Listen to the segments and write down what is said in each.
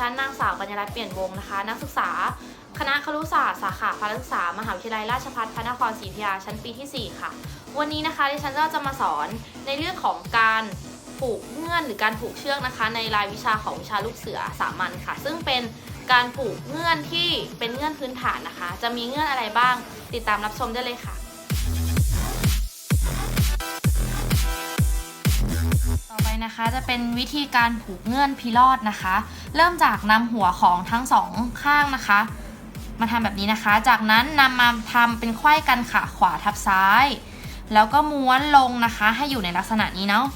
ฉันนางสาวกัญญารัตน์เปลี่ยนวงนะคะ นักศึกษา คณะครุศาสตร์สาขาพละศึกษามหาวิทยาลัยราชภัฏพระนครศรีอยุธยาชั้นปีที่ 4 ค่ะ วันนี้นะคะดิฉันก็จะมาสอนในเรื่องของการผูกเงื่อนหรือการผูกเชือกนะคะ ในรายวิชาของวิชาลูกเสือสามัญค่ะ ซึ่งเป็นการผูกเงื่อนที่เป็นเงื่อนพื้นฐานนะคะ จะมีเงื่อนอะไรบ้าง ติดตามรับชมได้เลยค่ะ นะคะ จะเป็นวิธีการผูกเงื่อนพิรอดนะคะ เริ่มจากนำหัวของทั้งสองข้างนะคะ มาทำแบบนี้นะคะ จากนั้นนำมาทำเป็นไขว้กันค่ะขวาทับซ้าย แล้วก็ม้วนลงนะคะ ให้อยู่ในลักษณะนี้เนาะ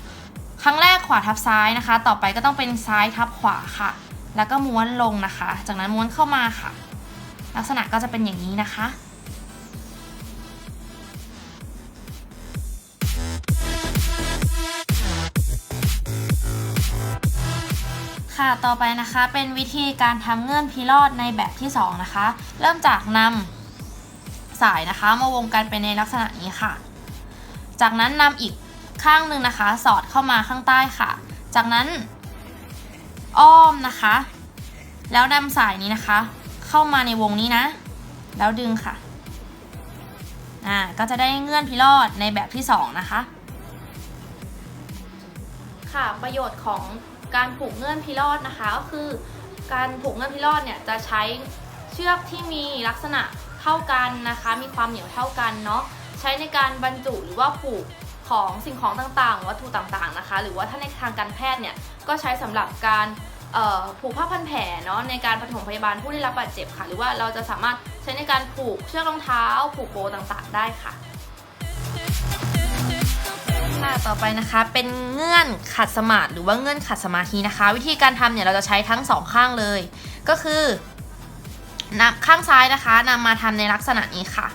ครั้งแรกขวาทับซ้ายนะคะ ต่อไปก็ต้องเป็นซ้ายทับขวาค่ะ แล้วก็ม้วนลงนะคะ จากนั้นม้วนเข้ามาค่ะ ลักษณะก็จะเป็นอย่างนี้นะคะ ค่ะ ต่อไปนะคะเป็นวิธีการทำเงื่อนพิรอดในแบบที่ 2 นะคะ เริ่มจากนำสายนะคะมาวงกันไปในลักษณะนี้ค่ะ จากนั้นนำอีกข้างหนึ่งนะคะ สอดเข้ามาข้างใต้ค่ะ จากนั้นอ้อมนะคะ แล้วนำสายนี้นะคะ เข้ามาในวงนี้นะ แล้วดึงค่ะ อ่า ก็จะได้เงื่อนพิรอดในแบบที่ 2 นะคะ ค่ะ ประโยชน์ของ การผูกเงื่อนพิรอดนะคะ ก็คือ การผูกเงื่อนพิรอดเนี่ยจะใช้เชือกที่มีลักษณะเท่ากันนะคะ มีความเหนียวเท่ากันเนาะใช้ในการบรรจุหรือว่าผูกของสิ่งของต่างๆ วัตถุต่างๆนะคะ หรือว่าถ้าในทางการแพทย์เนี่ยก็ใช้สำหรับการผูกผ้าพันแผลเนาะในการปฐมพยาบาลผู้ได้รับบาดเจ็บค่ะ หรือว่าเราจะสามารถใช้ในการผูกเชือกรองเท้า ผูกโบต่างๆ ได้ค่ะ ค่ะต่อไปนะคะ เป็นเงื่อนขัดสมาธิหรือว่าเงื่อนขัดสมาธินะคะ วิธีการทำเนี่ยเราจะใช้ทั้งสองข้างเลย ก็คือนำข้างซ้ายนะคะนำมาทำในลักษณะนี้ค่ะ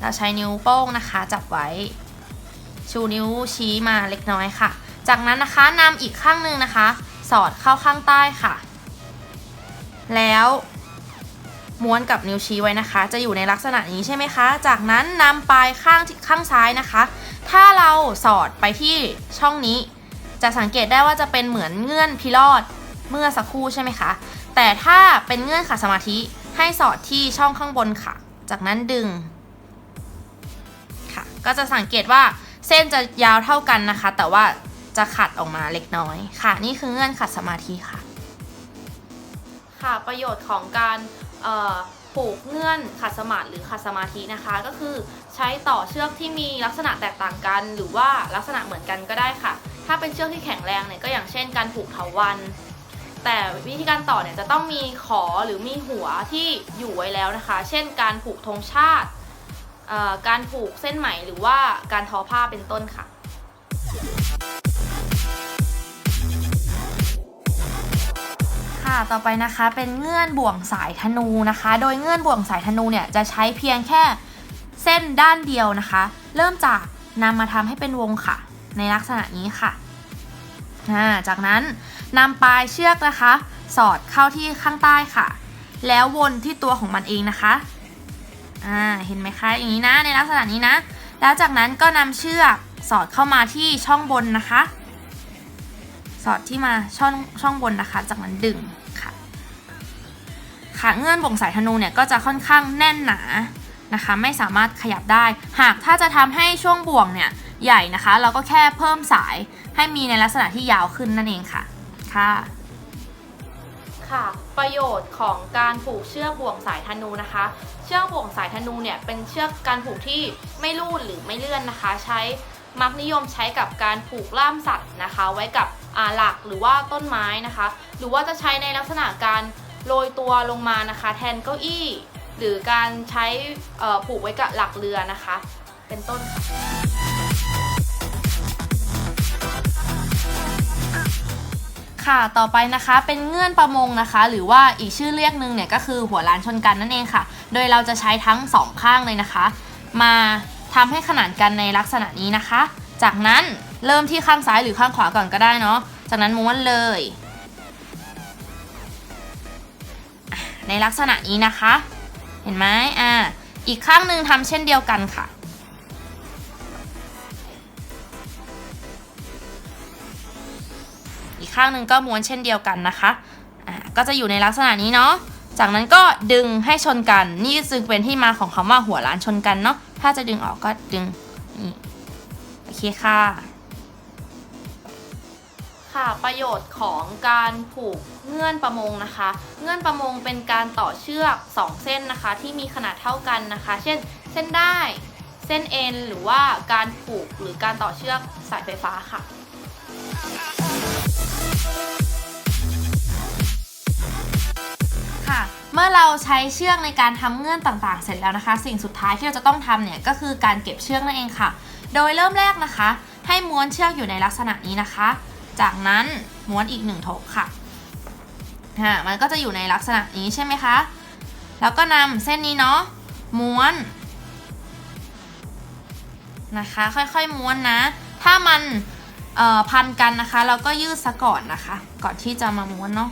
เราใช้นิ้วโป้งนะคะ จับไว้ ชูนิ้วชี้มาเล็กน้อยค่ะ จากนั้นนะคะนำอีกข้างหนึ่งนะคะ สอดเข้าข้างใต้ค่ะ แล้วม้วนกับนิ้วชี้ไว้นะคะ จะอยู่ในลักษณะนี้ใช่ไหมคะ จากนั้นนำปลายข้างข้างซ้ายนะคะ ถ้าเราสอดไปที่ช่องนี้ จะสังเกตได้ว่าจะเป็นเหมือนเงื่อนพิรอดเมื่อสักครู่ใช่ไหมคะ แต่ถ้าเป็นเงื่อนขัดสมาธิให้สอดที่ช่องข้างบนค่ะ จากนั้นดึงค่ะ ก็จะสังเกตว่าเส้นจะยาวเท่ากันนะคะ แต่ว่าจะขัดออกมาเล็กน้อยค่ะ นี่คือเงื่อนขัดสมาธิค่ะ ค่ะประโยชน์ของการผูกเงื่อนขัดสมาธิหรือขัดสมาธินะคะก็คือ ช้ต่อเชือกที่มีลักษณะแตกต่างกัน หรือว่าลักษณะเหมือนกันก็ได้ค่ะ ถ้าเป็นเชือกที่แข็งแรงเนี่ยก็อย่างเช่นการผูกเถาวันแต่วิธีการต่อเนี่ยจะต้องมีขอหรือมีหัวที่อยู่ไว้แล้วนะคะ เช่น การผูกธงชาติ การผูกเส้นไหมหรือว่าการทอผ้าเป็นต้นค่ะ ค่ะ ต่อไปนะคะเป็นเงื่อนบ่วงสายธนูนะคะ โดยเงื่อนบ่วงสายธนูเนี่ยจะใช้เพียงแค่ เส้นด้านเดียวนะคะ เริ่มจากนำมาทำให้เป็นวงค่ะ ในลักษณะนี้ค่ะาจากนั้นนำปลายเชือกนะคะ สอดเข้าที่ข้างใต้ค่ะ แล้ววนที่ตัวของมันเองนะคะอ่าเห็นไหมคะอย่างนี้นะในลักษณะนี้นะ แล้วจากนั้นก็นำเชือกสอดเข้ามาที่ช่องบนนะคะ สอดที่มาช่องช่องบนนะคะ จากนั้นดึงค่ะ ค่ะเงื่อนบ่งสายธนูเนี่ยก็จะค่อนข้างแน่นหนา นะคะไม่สามารถขยับได้ หากถ้าจะทำให้ช่วงบ่วงเนี่ยใหญ่นะคะ เราก็แค่เพิ่มสายให้มีในลักษณะที่ยาวขึ้นนั่นเองค่ะค่ะค่ะประโยชน์ของการผูกเชือกบ่วงสายธนูนะคะ เชือกบ่วงสายธนูเนี่ยเป็นเชือกการผูกที่ไม่ลูดหรือไม่เลื่อนนะคะ ใช้มักนิยมใช้กับการผูกล่ามสัตว์นะคะ ไว้กับอ่าหลักหรือว่าต้นไม้นะคะ หรือว่าจะใช้ในลักษณะการโรยตัวลงมานะคะ แทนเก้าอี้ หรือการใช้ผูกไว้กับหลักเรือนะคะ เป็นต้นค่ะ ต่อไปนะคะ เป็นเงื่อนประมงนะคะ หรือว่าอีกชื่อเรียกหนึ่งเนี่ยก็คือหัวล้านชนกันนั่นเองค่ะ โดยเราจะใช้ทั้งสองข้างเลยนะคะ มาทำให้ขนานกันในลักษณะนี้นะคะ จากนั้นเริ่มที่ข้างซ้ายหรือข้างขวาก่อนก็ได้เนาะ จากนั้นม้วนเลย ในลักษณะนี้นะคะ เห็นไหมอ่า อีกข้างหนึ่งทำเช่นเดียวกันค่ะ อีกข้างหนึ่งก็ม้วนเช่นเดียวกันนะคะ อ่า ก็จะอยู่ในลักษณะนี้เนาะ จากนั้นก็ดึงให้ชนกัน นี่จึงเป็นที่มาของคำว่าหัวล้านชนกันเนาะ ถ้าจะดึงออกก็ดึงนี่โอเคค่ะ ค่ะประโยชน์ของการผูกเงื่อนประมงนะคะ เงื่อนประมงเป็นการต่อเชือก 2 เส้นนะคะ ที่มีขนาดเท่ากันนะคะ เช่น เส้นได้ เส้นเอ็นหรือว่าการผูกหรือการต่อเชือกสายไฟฟ้าค่ะค่ะ เมื่อเราใช้เชือกในการทำเงื่อนต่างๆ เสร็จแล้วนะคะ สิ่งสุดท้ายที่เราจะต้องทำเนี่ยก็คือการเก็บเชือกนั่นเองค่ะ โดยเริ่มแรกนะคะ ให้ม้วนเชือกอยู่ในลักษณะนี้นะคะ จากนั้นม้วนอีกหนึ่งทบค่ะฮะมันก็จะอยู่ในลักษณะนี้ใช่ไหมคะ แล้วก็นำเส้นนี้เนาะม้วนนะคะ ค่อยๆม้วนนะ ถ้ามันพันกันนะคะ เราก็ยืดซะก่อนนะคะ ก่อนที่จะมาม้วนเนาะ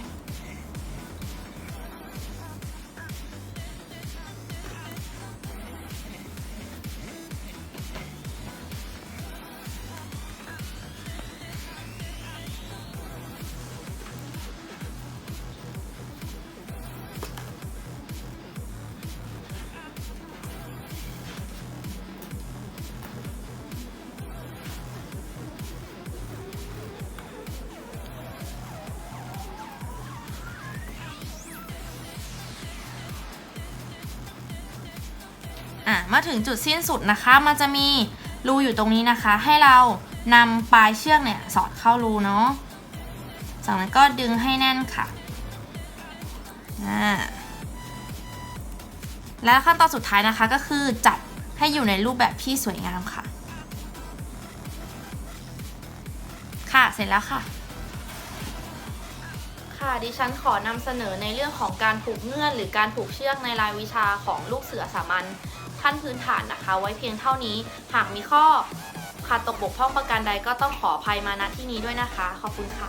มาถึงจุดสิ้นสุดนะคะ มันจะมีรูอยู่ตรงนี้นะคะ ให้เรานำปลายเชือกเนี่ยสอดเข้ารูเนาะจากนั้นก็ดึงให้แน่นค่ะแล้วขั้นตอนสุดท้ายนะคะก็คือจัดให้อยู่ในรูปแบบที่สวยงามค่ะ ค่ะเสร็จแล้วค่ะ ค่ะดิฉันขอนำเสนอในเรื่องของการผูกเงื่อน หรือการผูกเชือกในรายวิชาของลูกเสือสามัญ ขั้นพื้นฐานนะคะ ไว้เพียงเท่านี้ หากมีข้อขาดตกบกพร่องประการใดก็ต้องขออภัยมาณที่นี้ด้วยนะคะ ขอบคุณค่ะ